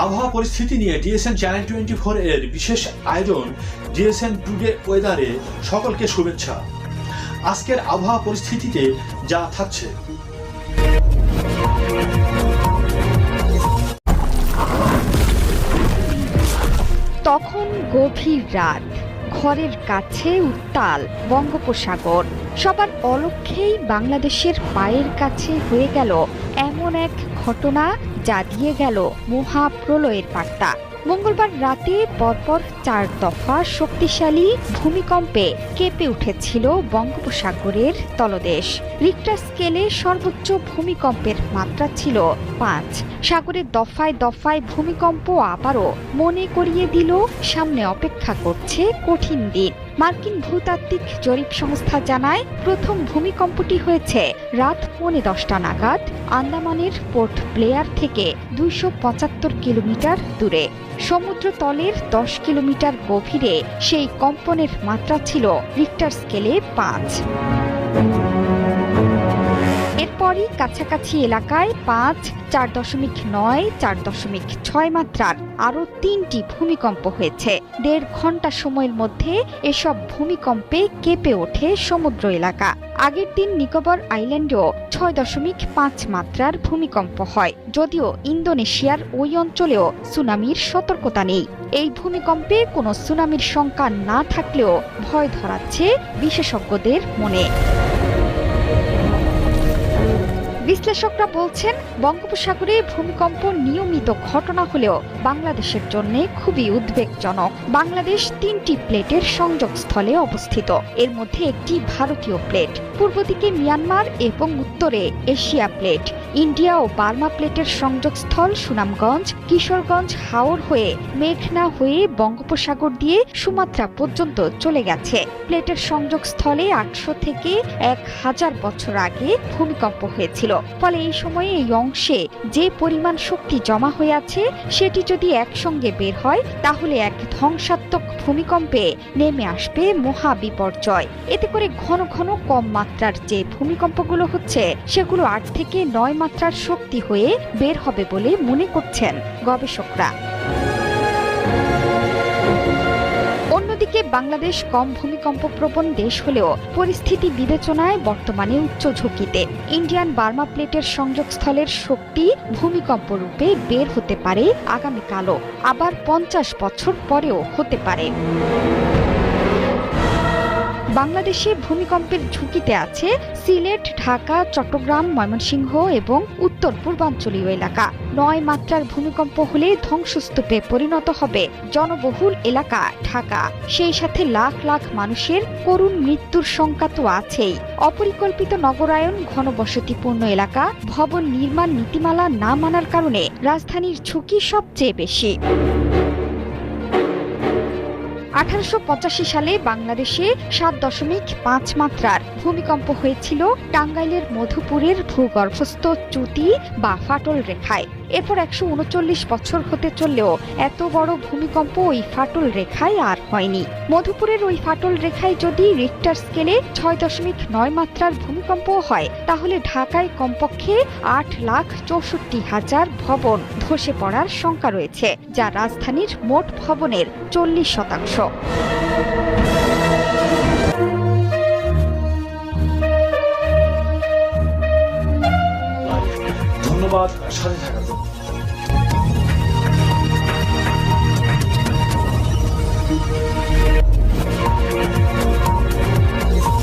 আবহাওয়া পরিস্থিতি নিয়ে ডিএসএন চ্যানেল টোয়েন্টি ফোর এর বিশেষ আয়োজন ডিএসএন টুডে ওয়েদারে সকলকে শুভেচ্ছা। আজকের আবহাওয়া পরিস্থিতিতে যা থাকছে। তখন গভীর রাত। ঘরের কাছে উত্তাল বঙ্গোপসাগর। সবার অলক্ষ্যেই বাংলাদেশের পায়ের কাছে হয়ে গেল এমন এক ঘটনা যা দিয়ে গেল মহাপ্রলয়ের বার্তা। মঙ্গলবার রাতে পরপর চার দফা শক্তিশালী ভূমিকম্পে কেঁপে উঠেছিল বঙ্গোপসাগরের তলদেশ। রিক্টার স্কেলে সর্বোচ্চ ভূমিকম্পের মাত্রা ছিল পাঁচ। সাগরের দফায় দফায় ভূমিকম্প আবারও মনে করিয়ে দিল, সামনে অপেক্ষা করছে কঠিন দিন। মার্কিন ভূতাত্ত্বিক জরিপ সংস্থা জানায়, প্রথম ভূমিকম্পটি হয়েছে রাত পৌনে দশটা নাগাদ আন্দামানের পোর্ট প্লেয়ার থেকে দুইশো পঁচাত্তর কিলোমিটার দূরে। সমুদ্র তলের দশ কিলোমিটার গভীরে সেই কম্পনের মাত্রা ছিল রিক্টার স্কেলে পাঁচ। এরপরই কাছাকাছি এলাকায় পাঁচ, চার দশমিক নয়, চার দশমিক ছয় মাত্রার আরও তিনটি ভূমিকম্প হয়েছে। দেড় ঘণ্টা সময়ের মধ্যে এসব ভূমিকম্পে কেঁপে ওঠে সমুদ্র এলাকা। আগের দিন নিকোবর আইল্যান্ডেও ছয় দশমিক পাঁচ মাত্রার ভূমিকম্প হয়। যদিও ইন্দোনেশিয়ার ওই অঞ্চলেও সুনামির সতর্কতা নেই। এই ভূমিকম্পে কোনো সুনামির শঙ্কা না থাকলেও ভয় ধরাচ্ছে বিশেষজ্ঞদের মনে। বিশ্লেষকরা বলছেন, বঙ্গোপসাগরে ভূমিকম্প নিয়মিত ঘটনা হলেও বাংলাদেশের জন্য খুবই উদ্বেগজনক। বাংলাদেশ তিনটি প্লেটের সংযোগস্থলে অবস্থিত। এর মধ্যে একটি ভারতীয় প্লেট, পূর্ব দিকে মিয়ানমার এবং উত্তরে এশিয়া প্লেট। ইন্ডিয়া ও বার্মা প্লেটের সংযোগস্থল সুনামগঞ্জ, কিশোরগঞ্জ, হাওর হয়ে মেঘনা হয়ে বঙ্গোপসাগর দিয়ে সুমাত্রা পর্যন্ত চলে গেছে। প্লেটের সংযোগস্থলে আটশো থেকে এক হাজার বছর আগে ভূমিকম্প হয়েছিল। ফলে এই সময়ে এই অংশে যে পরিমাণ শক্তি জমা হয়ে আছে, সেটি যদি একসঙ্গে বের হয়, তাহলে এক ধ্বংসাত্মক ভূমিকম্পে নেমে আসবে মহা বিপর্যয়। এতে করে ঘন ঘন কম মাত্রার যে ভূমিকম্পগুলো হচ্ছে, সেগুলো আট থেকে নয় মাত্রার শক্তি হয়ে বের হবে বলে মনে করছেন গবেষকরা। অন্যদিকে বাংলাদেশ কম ভূমিকম্প প্রবণ দেশ হলেও পরিস্থিতি বিবেচনায় বর্তমানে উচ্চ ঝুঁকিতে। ইন্ডিয়ান বার্মা প্লেটের সংযোগস্থলের শক্তি ভূমিকম্প রূপে বের হতে পারে আগামীকালও। আবার পঞ্চাশ বছর পরেও হতে পারে। বাংলাদেশে ভূমিকম্পের ঝুঁকিতে আছে সিলেট, ঢাকা, চট্টগ্রাম, ময়মনসিংহ এবং উত্তর পূর্বাঞ্চলীয় এলাকা। নয় মাত্রার ভূমিকম্প হলে ধ্বংসস্তূপে পরিণত হবে জনবহুল এলাকা ঢাকা। সেই সাথে লাখ লাখ মানুষের করুণ মৃত্যুর সংখ্যা তো আছেই। অপরিকল্পিত নগরায়ন ঘনবসতিপূর্ণ এলাকা, ভবন নির্মাণ নীতিমালা না মানার কারণে রাজধানীর ঝুঁকি সবচেয়ে বেশি। আঠারোশো পঁচাশি সালে বাংলাদেশে সাত দশমিক পাঁচ মাত্রার ভূমিকম্প হয়েছিল টাঙ্গাইলের মধুপুরের ভূগর্ভস্থ চ্যুতি বা ফাটল রেখায়। এরপর একশো উনচল্লিশ বছর হতে চললেও এত বড় ভূমিকম্প ওই ফাটল রেখায় আর হয়নি। মধুপুরের ওই ফাটল রেখায় যদি রিক্টার স্কেলে ছয় দশমিক নয় মাত্রার ভূমিকম্প হয়, তাহলে ঢাকায় কমপক্ষে আট লাখ চৌষট্টি হাজার ভবন ধসে পড়ার শঙ্কা রয়েছে, যা রাজধানীর মোট ভবনের চল্লিশ শতাংশ। ধন্যবাদ, সাথে থাকার